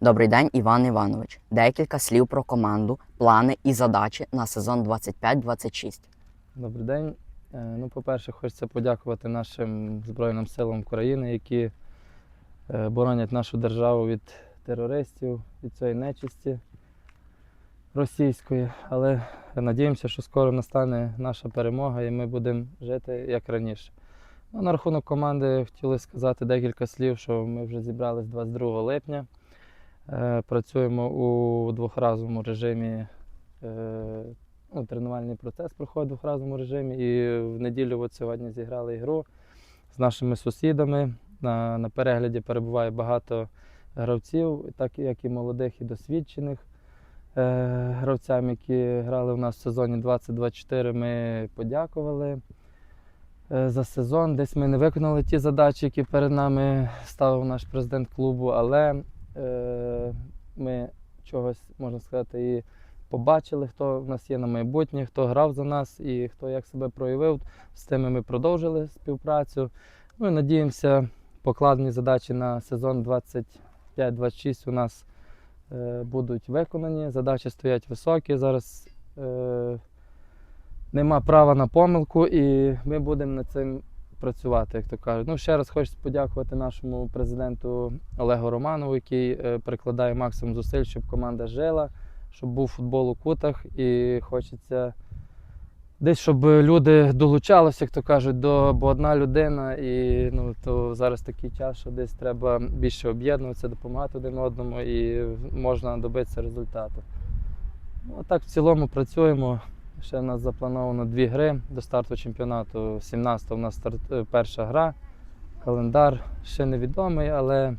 Добрий день, Іван Іванович. Декілька слів про команду, плани і задачі на сезон 25-26. Добрий день. Е, Ну, по-перше, хочеться подякувати нашим Збройним силам України, які е, боронять нашу державу від терористів, від цієї нечисті російської. Але надіємося, що скоро настане наша перемога і ми будемо жити як раніше. Ну, на рахунок команди хотіли сказати декілька слів, що ми вже зібрались 22 липня. Е, Працюємо у двохразовому режимі. е, ну, тренувальний процес проходить в двохразовому режимі. І в неділю от сьогодні зіграли ігру з нашими сусідами. На, на перегляді перебуває багато гравців, так як і молодих, і досвідчених. Е, гравцям, які грали у нас в сезоні 2024, ми подякували е, за сезон. Десь ми не виконали ті задачі, які перед нами ставив наш президент клубу, але е, ми чогось, можна сказати, і побачили, хто в нас є на майбутнє, хто грав за нас і хто як себе проявив. З тими ми продовжили співпрацю. Ну і надіємося, покладені задачі на сезон 25-26 у нас е, будуть виконані. Задачі стоять високі. Зараз е, нема права на помилку, і ми будемо над цим працювати, як то кажуть. Ну, ще раз хочу подякувати нашому президенту Олегу Романову, який е, прикладає максимум зусиль, щоб команда жила щоб був футбол у кутах, і хочеться десь, щоб люди долучалися, як то кажуть, до бо одна людина, і ну то зараз такий час, що десь треба більше об'єднуватися, допомагати один одному, і можна добитися результату. Ну, так в цілому працюємо. Ще в нас заплановано дві гри до старту чемпіонату. 17-го у нас старт, е, перша гра. Календар ще невідомий, але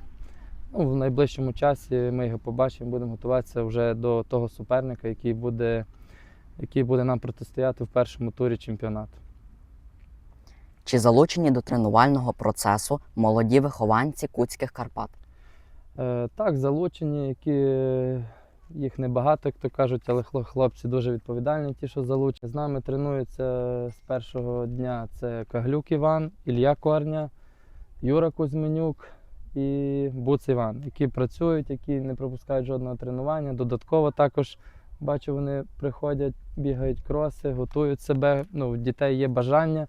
Ну, в найближчому часі ми його побачимо, будемо готуватися вже до того суперника, який буде, який буде нам протистояти в першому турі чемпіонату. Чи залучені до тренувального процесу молоді вихованці Куцьких Карпат? Е, так, залучені, які їх небагато, як то кажуть, але хло- хлопці дуже відповідальні, ті, що залучені. З нами тренуються з першого дня це Каглюк Іван, Ілля Корня, Юра Кузьменюк і Буц Іван, які працюють, які не пропускають жодного тренування. Додатково також бачу, вони приходять, бігають кроси, готують себе. Ну, у дітей є бажання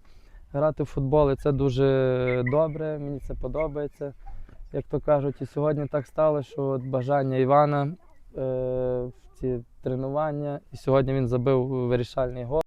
грати в футбол, і це дуже добре. Мені це подобається. Як то кажуть, і сьогодні так стало, що от бажання Івана е, ці тренування, і сьогодні він забив вирішальний гол.